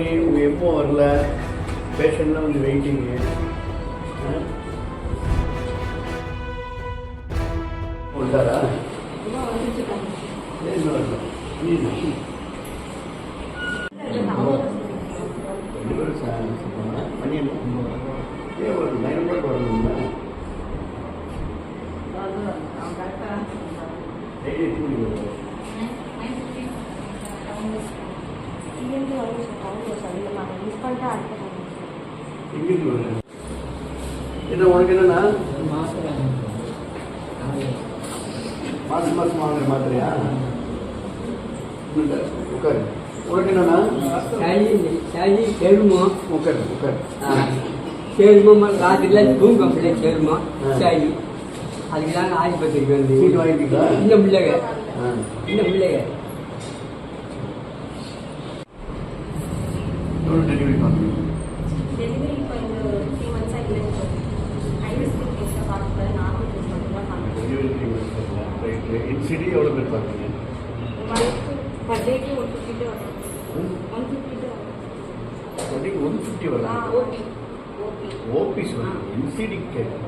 மணி உங்கள் எம்மோ வரல. பேஷண்ட்லாம் வந்து வெயிட்டிங்கு. வந்தாரா ஏன் இன்னும் என்ன உனக்கு என்னன்னா மாசம் மாசம் வாங்குற மாத்திரையா? உட்காரு. உனக்கு என்னன்னா சளி செருமோ உட்காரு உட்காரு. செருமோ ராத்திரில தூங்க பிள்ளை செருமோ ஆ. சளி. அதுக்கு தாங்க ஆஸ்பத்திரிக்கு வந்து வாங்கிட்டீங்களா இந்த பிள்ளைங்க. இந்த பிள்ளைங்க எவ்வளோ டெலிவரி பண்ணுறீங்க டெலிவரி இப்போ இந்த த்ரீ மந்த்ஸாக இல்லைன்னு சொல்லி ஐஎஸ்டி கேஸில் பார்க்கல நார்மல் கேஸ் மட்டும் தான் பார்க்குறேன் டெலிவரி ரைட்டு இன்சிடி எவ்வளோ பேர் பார்த்தீங்க பர் டேக்கு ஒன் ஃபிஃப்டி வரும். ஒன் ஃபிஃப்டி வரும். ஒன்றைக்கு ஒன் ஃபிஃப்டி வரலாம் ஓபி சொல்லி இன்சிடி கேட்கணும்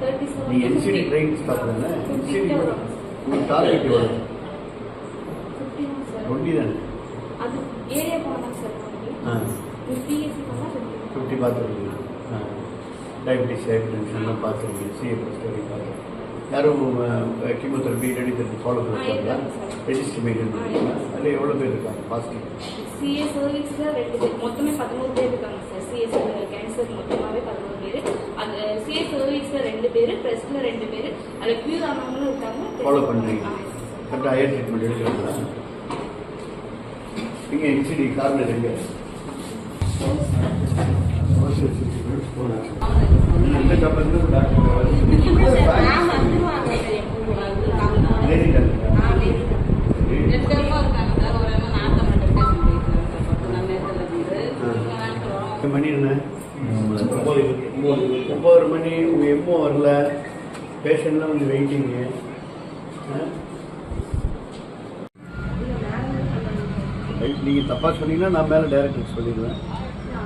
தேர்ட்டி நீ என்சிடி ட்ரெயின் ஸ்டாப் தானே? என்சிடி டார்கெட் எவ்வளோ ஃபிஃப்டி தான் சார் ஒண்டி தானே அது ஏரியா போனால் சார் ஆ பிஎஸ்சி போனால் ஃபிஃப்டி பார்த்துருக்கீங்க டயபிட்டிஸ் ஹைப்பர் டென்ஷன்லாம் பார்த்துருக்கீங்க சிஎஃப் ஸ்டடி பார்த்து யாரும் chemotherapy radiotherapy follow sir. Register maintain பண்ணுறீங்களா அதில் எவ்வளோ பேர் இருக்காங்க? பாசிட்டிவ் சிஏ சர்வீஸில் ரெண்டு பேர். மொத்தமே பதினோரு பேர் இருக்காங்க சார் சிஎஸ் கேன்சர் மொத்தமாகவே பதினோரு பேர். அந்த சிஏ சர்வீஸில் ரெண்டு பேர் ப்ரெஸ்டில் ரெண்டு பேர். அதில் க்யூர் ஆனவங்களும் இருக்காங்க ஃபாலோ பண்ணுறீங்க கரெக்டாக ஹையர் ட்ரீட்மெண்ட் எடுக்கிறீங்களா? நீங்கள் என்சிடி கார்னர் எங்கே மணி என்ன ஒம்பது மணி உங்கள் எப்போ வரல பேஷண்ட்லாம் வந்து வெயிட்டிங்கு நீங்கள் தப்பாக சொன்னீங்கன்னா நான் மேலே டைரக்டர் சொல்லிடுவேன்.